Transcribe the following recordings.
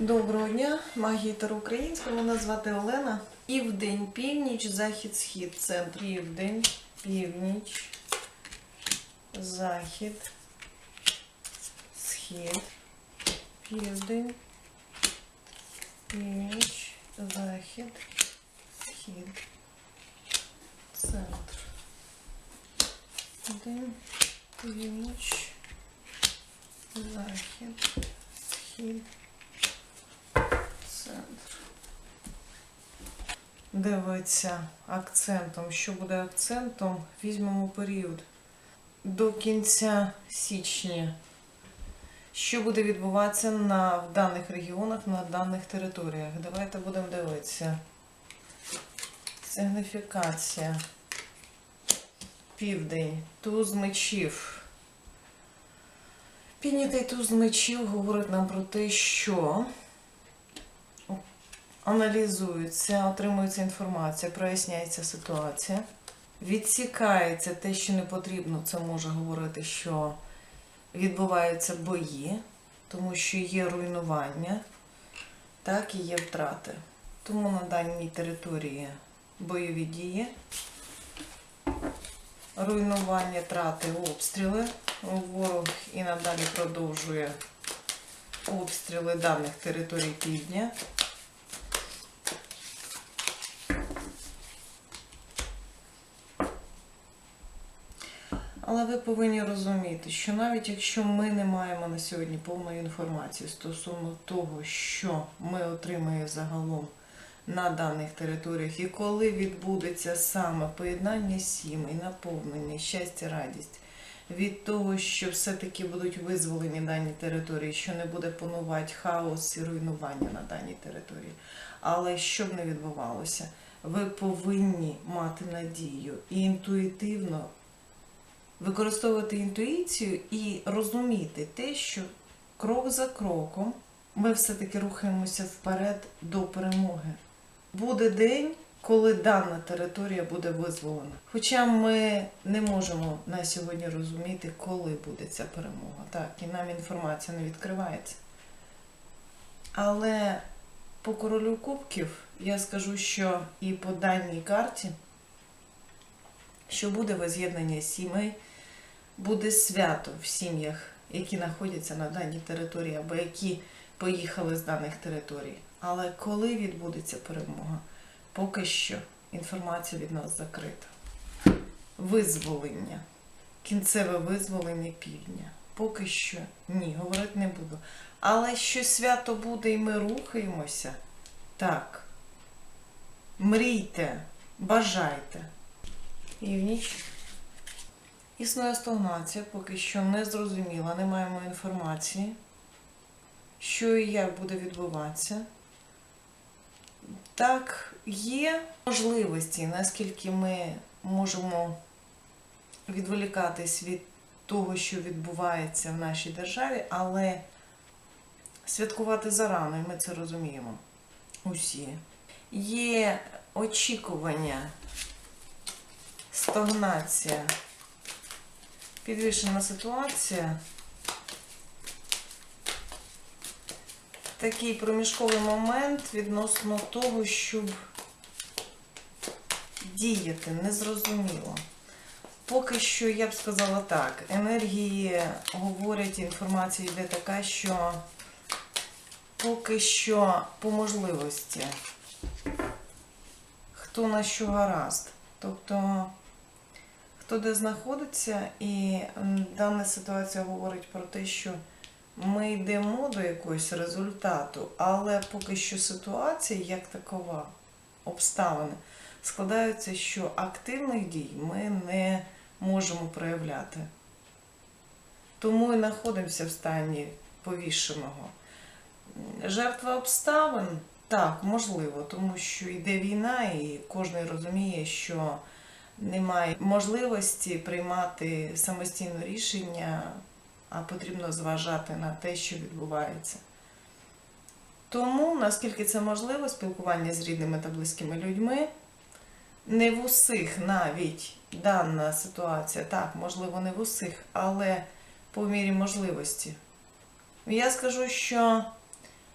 Доброго дня, магітер українською. Мене звати Олена. Південь, північ, захід, схід, центр. Південь, північ, захід, схід, південь, північ, захід, схід, центр. Південь, північ, захід, схід. Центр. Дивиться акцентом. Що буде акцентом? Візьмемо період до кінця січня. Що буде відбуватися на, в даних регіонах, на даних територіях? Давайте будемо дивитися. Сигніфікація. Південь. Туз мечів. Піднятий туз мечів говорить нам про те, що аналізується, отримується інформація, проясняється ситуація, відсікається те, що не потрібно, це може говорити, що відбуваються бої, тому що є руйнування, так і є втрати. Тому на даній території бойові дії, руйнування, трати, обстріли. Ворог і надалі продовжує обстріли даних територій півдня. Але ви повинні розуміти, що навіть якщо ми не маємо на сьогодні повної інформації стосовно того, що ми отримаємо загалом на даних територіях, і коли відбудеться саме поєднання сімей, наповнення, щастя, радість від того, що все-таки будуть визволені дані території, що не буде панувати хаос і руйнування на даній території. Але що б не відбувалося, ви повинні мати надію і інтуїтивно використовувати інтуїцію і розуміти те, що крок за кроком ми все-таки рухаємося вперед до перемоги. Буде день, коли дана територія буде визволена. Хоча ми не можемо на сьогодні розуміти, коли буде ця перемога. Так, і нам інформація не відкривається. Але по королю кубків я скажу, що і по даній карті, що буде воз'єднання сімей, буде свято в сім'ях, які знаходяться на даній території або які поїхали з даних територій. Але коли відбудеться перемога, поки що інформація від нас закрита. Визволення, кінцеве визволення півдня. Поки що ні, говорити не буду. Але що свято буде і ми рухаємося, так. Мрійте, бажайте. Північ. Існує стагнація, поки що не зрозуміла, не маємо інформації, що і як буде відбуватися. Так, є можливості, наскільки ми можемо відволікатись від того, що відбувається в нашій державі, але святкувати зарано, і ми це розуміємо. Усі. Є очікування, стагнація підвішена ситуація. Такий проміжковий момент відносно того, щоб діяти незрозуміло. Поки що, я б сказала так, енергії говорять, інформація йде така, що поки що по можливості, хто на що гаразд. Тобто хто де знаходиться, і дана ситуація говорить про те, що ми йдемо до якогось результату, але поки що ситуація як такова, обставини, складаються, що активних дій ми не можемо проявляти. Тому і знаходимося в стані повішеного. Жертва обставин так, можливо, тому що йде війна, і кожен розуміє, що немає можливості приймати самостійно рішення, а потрібно зважати на те, що відбувається. Тому, наскільки це можливо, спілкування з рідними та близькими людьми, не в усіх навіть дана ситуація, так, можливо, не в усіх, але по мірі можливості. Я скажу, що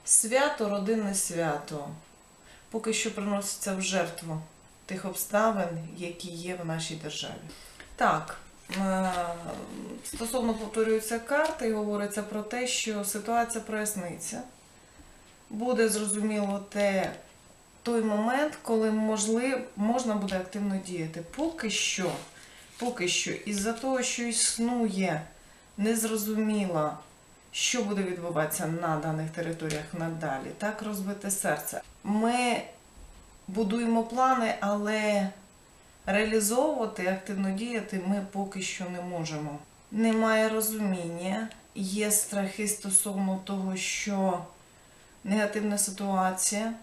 свято, родинне свято, поки що приноситься в жертву тих обставин, які є в нашій державі. Так, е, стосовно повторюються карти, і говориться про те, що ситуація проясниться. Буде зрозуміло те, той момент, коли можлив, можна буде активно діяти. Поки що, поки що, із-за того, що існує незрозуміло, що буде відбуватися на даних територіях надалі, так розбите серце. Ми будуємо плани, але реалізовувати, активно діяти ми поки що не можемо. Немає розуміння, є страхи стосовно того, що негативна ситуація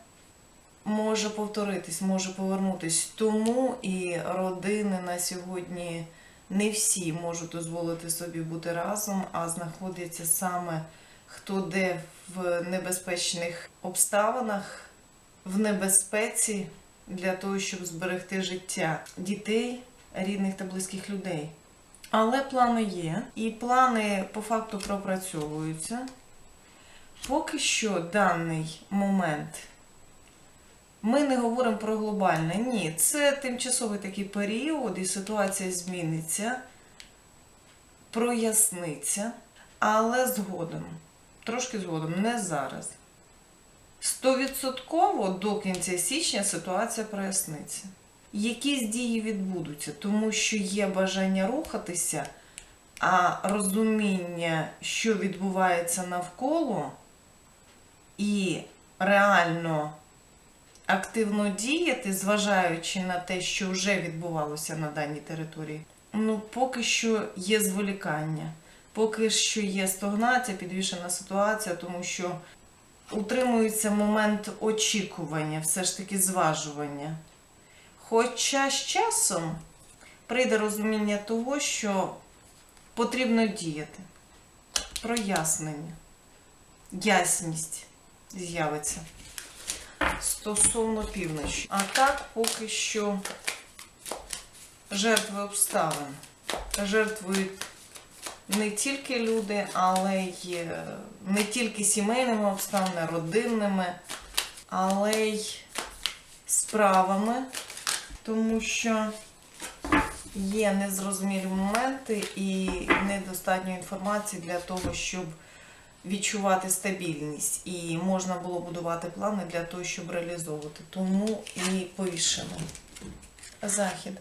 може повторитись, може повернутись. Тому і родини на сьогодні не всі можуть дозволити собі бути разом, а знаходяться саме хто де в небезпечних обставинах, в небезпеці для того, щоб зберегти життя дітей, рідних та близьких людей. Але плани є, і плани по факту пропрацьовуються. Поки що даний момент ми не говоримо про глобальне. Ні, це тимчасовий такий період, і ситуація зміниться, проясниться, але згодом, трошки згодом, не зараз. Стовідсотково до кінця січня ситуація проясниться. Якісь дії відбудуться, тому що є бажання рухатися, а розуміння, що відбувається навколо, і реально активно діяти, зважаючи на те, що вже відбувалося на даній території, ну поки що є зволікання, поки що є стогнація, підвішена ситуація, тому що утримується момент очікування, все ж таки зважування. Хоча з часом прийде розуміння того, що потрібно діяти, прояснення, ясність з'явиться стосовно півночі. А так поки що жертви обставин. Жертвують не тільки люди, але й е, не тільки сімейними обставинами, родинними, але й справами, тому що є незрозумілі моменти і недостатньо інформації для того, щоб відчувати стабільність. І можна було будувати плани для того, щоб реалізовувати. Тому і повішено. Захід.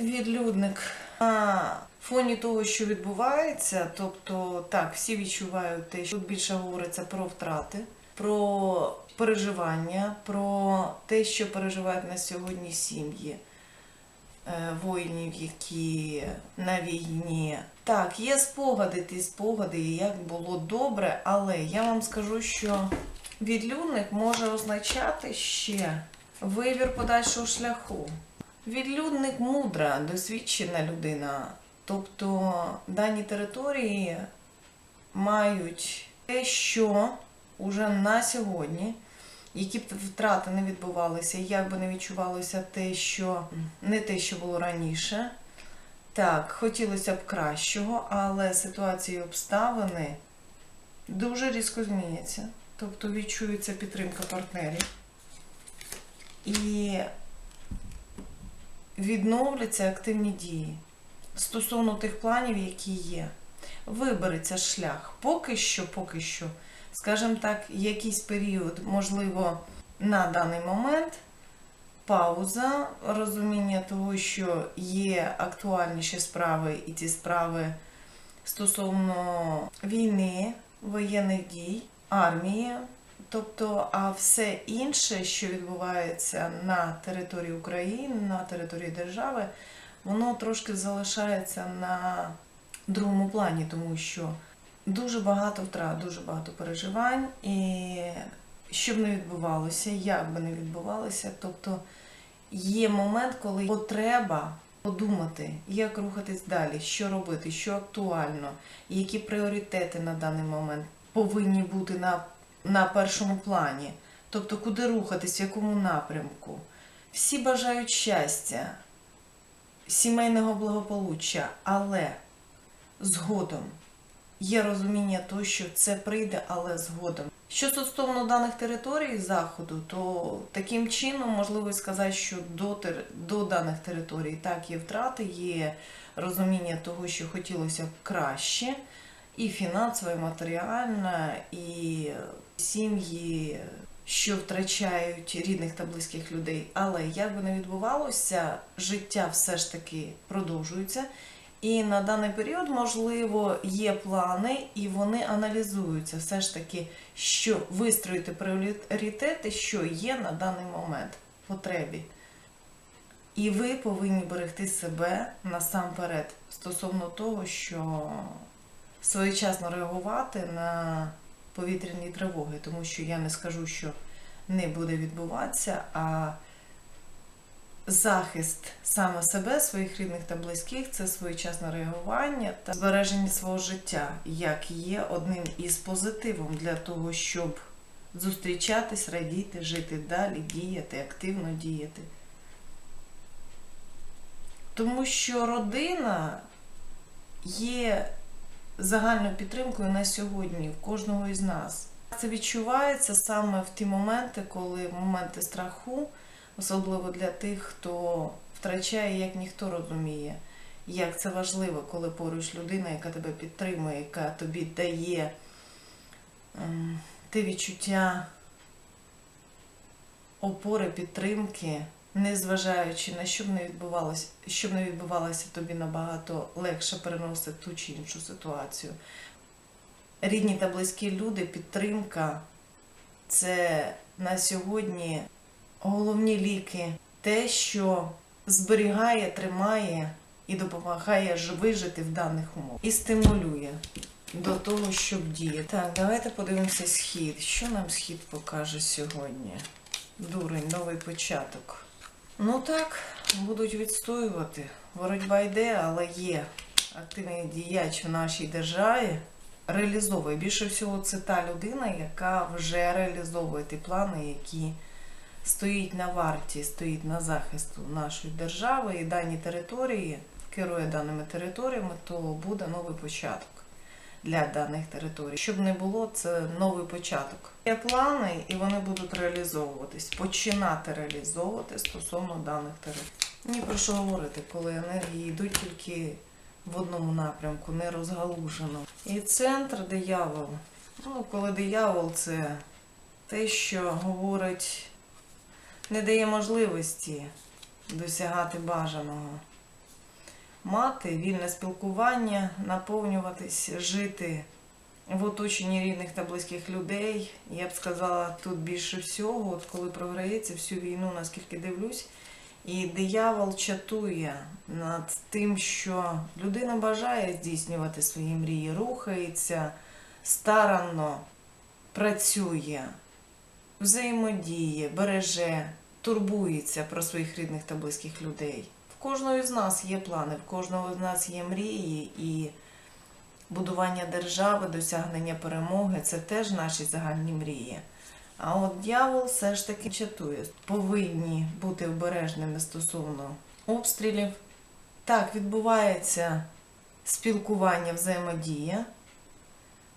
Відлюдник. На фоні того, що відбувається, тобто так, всі відчувають те, що тут більше говориться про втрати, про переживання, про те, що переживають на сьогодні сім'ї е, воїнів, які на війні. Так, є спогади, ті спогади, як було добре, але я вам скажу, що відлюдник може означати ще вибір подальшого шляху. Відлюдник мудра, досвідчена людина. Тобто дані території мають те, що уже на сьогодні, які б втрати не відбувалися, як би не відчувалося те, що не те, що було раніше. Так, хотілося б кращого, але ситуації і обставини дуже різко зміняться. Тобто відчується підтримка партнерів. І відновляться активні дії стосовно тих планів, які є. Вибереться шлях. Поки що, поки що, скажімо так, якийсь період, можливо, на даний момент пауза, розуміння того, що є актуальніші справи, і ці справи стосовно війни, воєнних дій, армії. Тобто, а все інше, що відбувається на території України, на території держави, воно трошки залишається на другому плані, тому що дуже багато втрат, дуже багато переживань, і що б не відбувалося, як би не відбувалося, тобто є момент, коли потреба подумати, як рухатись далі, що робити, що актуально, які пріоритети на даний момент повинні бути на, на першому плані. Тобто, куди рухатись, в якому напрямку. Всі бажають щастя, сімейного благополуччя, але згодом є розуміння того, що це прийде, але згодом. Що стосовно даних територій заходу, то таким чином можливо сказати, що до, до даних територій так є втрати, є розуміння того, що хотілося б краще, і фінансово, і матеріально, і сім'ї, що втрачають рідних та близьких людей. Але як би не відбувалося, життя все ж таки продовжується. І на даний період, можливо, є плани, і вони аналізуються все ж таки, що вистроїти пріоритети, що є на даний момент в потребі. І ви повинні берегти себе насамперед стосовно того, що своєчасно реагувати на повітряні тривоги, тому що я не скажу, що не буде відбуватися, а захист саме себе, своїх рідних та близьких це своєчасне реагування та збереження свого життя, як є одним із позитивом для того, щоб зустрічатись, радіти, жити далі, діяти, активно діяти. Тому що родина є загальною підтримкою на сьогодні кожного із нас. Це відчувається саме в ті моменти, коли моменти страху, особливо для тих, хто втрачає, як ніхто розуміє, як це важливо, коли поруч людина, яка тебе підтримує, яка тобі дає ем, те відчуття опори, підтримки, незважаючи на що б не відбувалося, що б не відбувалося, тобі набагато легше переносити ту чи іншу ситуацію. Рідні та близькі люди, підтримка це на сьогодні головні ліки, те, що зберігає, тримає і допомагає вижити в даних умовах і стимулює до того, щоб діяти. Так, давайте подивимося схід. Що нам схід покаже сьогодні? Дурень, новий початок. Ну так, будуть відстоювати. Боротьба йде, але є активний діяч в нашій державі. Реалізовує. Більше всього, це та людина, яка вже реалізовує ті плани, які стоїть на варті, стоїть на захисту нашої держави і дані території, керує даними територіями, то буде новий початок для даних територій. Щоб не було, це новий початок. Є плани, і вони будуть реалізовуватись, починати реалізовувати стосовно даних територій. Ні про що говорити, коли енергії йдуть тільки в одному напрямку, не розгалужено. І центр диявол. Ну, коли диявол це те, що говорить, не дає можливості досягати бажаного. Мати вільне спілкування, наповнюватись, жити в оточенні рідних та близьких людей. Я б сказала, тут більше всього, от коли програється всю війну, наскільки дивлюсь, і диявол чатує над тим, що людина бажає здійснювати свої мрії, рухається старанно, працює, взаємодіє, береже, турбується про своїх рідних та близьких людей. Кожного з нас є плани, в кожного з нас є мрії і будування держави, досягнення перемоги це теж наші загальні мрії. А от дьявол все ж таки чатує. Повинні бути обережними стосовно обстрілів. Так, відбувається спілкування, взаємодія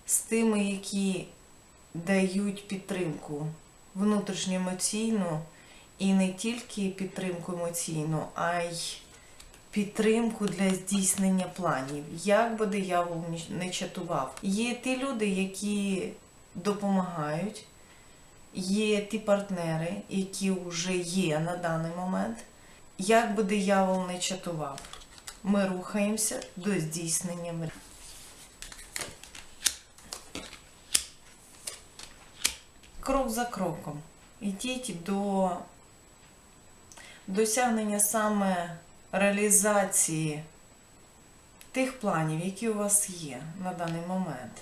з тими, які дають підтримку внутрішньо емоційну і не тільки підтримку емоційну, а й підтримку для здійснення планів. Як би диявол не чатував. Є ті люди, які допомагають, є ті партнери, які вже є на даний момент. Як би диявол не чатував, ми рухаємося до здійснення мрій. Крок за кроком. Ідіть до досягнення саме реалізації тих планів, які у вас є на даний момент.